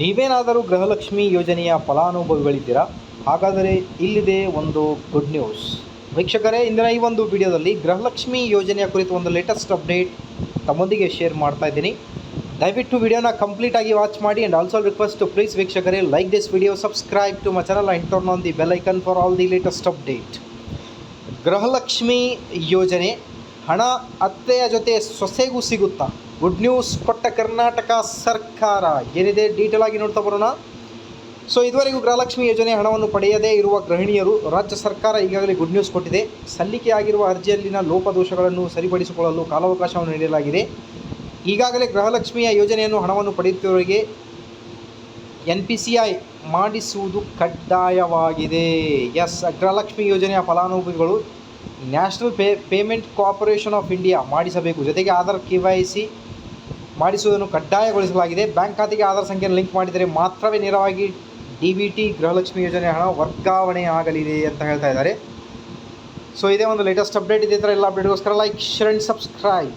ನೀವೇನಾದರೂ ಗೃಹಲಕ್ಷ್ಮಿ ಯೋಜನೆಯ ಫಲಾನುಭವಿಗಳಿದ್ದೀರಾ? ಹಾಗಾದರೆ ಇಲ್ಲಿದೆ ಒಂದು ಗುಡ್ ನ್ಯೂಸ್ ವೀಕ್ಷಕರೇ, ಇಂದಿನ ಈ ಒಂದು ವಿಡಿಯೋದಲ್ಲಿ ಗೃಹಲಕ್ಷ್ಮಿ ಯೋಜನೆಯ ಕುರಿತು ಒಂದು ಲೇಟೆಸ್ಟ್ ಅಪ್ಡೇಟ್ ತಮ್ಮೊಂದಿಗೆ ಶೇರ್ ಮಾಡ್ತಾ ಇದ್ದೀನಿ. ದಯವಿಟ್ಟು ವಿಡಿಯೋನ ಕಂಪ್ಲೀಟ್ ಆಗಿ ವಾಚ್ ಮಾಡಿ and also request to please ವೀಕ್ಷಕರೇ like this video subscribe to my channel and turn on the bell icon for all the latest update Gruhalakshmi ಯೋಜನೆ ಹಣ, ಅತ್ತೆಯ ಜೊತೆ ಸೊಸೆಗೂ ಸಿಗುತ್ತಾ? ಗುಡ್ ನ್ಯೂಸ್ ಕೊಟ್ಟ ಕರ್ನಾಟಕ ಸರ್ಕಾರ. ಏನಿದೆ? ಡೀಟೇಲ್ ಆಗಿ ನೋಡ್ತಾ ಬರೋಣ. ಸೊ ಇದುವರೆಗೂ ಗೃಹಲಕ್ಷ್ಮಿ ಯೋಜನೆ ಹಣವನ್ನು ಪಡೆಯದೇ ಇರುವ ಗೃಹಿಣಿಯರು ರಾಜ್ಯ ಸರ್ಕಾರ ಈಗಾಗಲೇ ಗುಡ್ ನ್ಯೂಸ್ ಕೊಟ್ಟಿದೆ. ಸಲ್ಲಿಕೆಯಾಗಿರುವ ಅರ್ಜಿಯಲ್ಲಿನ ಲೋಪದೋಷಗಳನ್ನು ಸರಿಪಡಿಸಿಕೊಳ್ಳಲು ಕಾಲಾವಕಾಶವನ್ನು ನೀಡಲಾಗಿದೆ. ಈಗಾಗಲೇ ಗೃಹಲಕ್ಷ್ಮಿಯ ಯೋಜನೆಯನ್ನು ಹಣವನ್ನು ಪಡೆಯುತ್ತಿರುವವರಿಗೆ ಎನ್ ಪಿ ಸಿ ಐ ಮಾಡಿಸುವುದು ಕಡ್ಡಾಯವಾಗಿದೆ. ಎಸ್ ಗೃಹಲಕ್ಷ್ಮಿ ಯೋಜನೆಯ ಫಲಾನುಭವಿಗಳು national pay payment corporation of India ಮಾಡಿಸಬೇಕು. ಜೊತೆಗೆ ಆಧಾರ್ ಕೆ ವೈ ಸಿ ಮಾಡಿಸುವುದನ್ನು ಕಡ್ಡಾಯಗೊಳಿಸಲಾಗಿದೆ. ಬ್ಯಾಂಕ್ ಖಾತೆಗೆ ಆಧಾರ್ ಸಂಖ್ಯೆಯನ್ನು ಲಿಂಕ್ ಮಾಡಿದರೆ ಮಾತ್ರವೇ ನೇರವಾಗಿ ಡಿ ಬಿ ಟಿ ಗೃಹಲಕ್ಷ್ಮಿ ಯೋಜನೆ ಹಣ ವರ್ಗಾವಣೆ ಆಗಲಿದೆ ಅಂತ ಹೇಳ್ತಾ ಇದ್ದಾರೆ. ಸೊ ಇದೇ ಒಂದು ಲೇಟೆಸ್ಟ್ ಅಪ್ಡೇಟ್ ಇದೇ ಥರ ಎಲ್ಲ ಅಪ್ಡೇಟ್ಗೋಸ್ಕರ ಲೈಕ್ ಶೇರ್ ಆ್ಯಂಡ್ ಸಬ್ಸ್ಕ್ರೈಬ್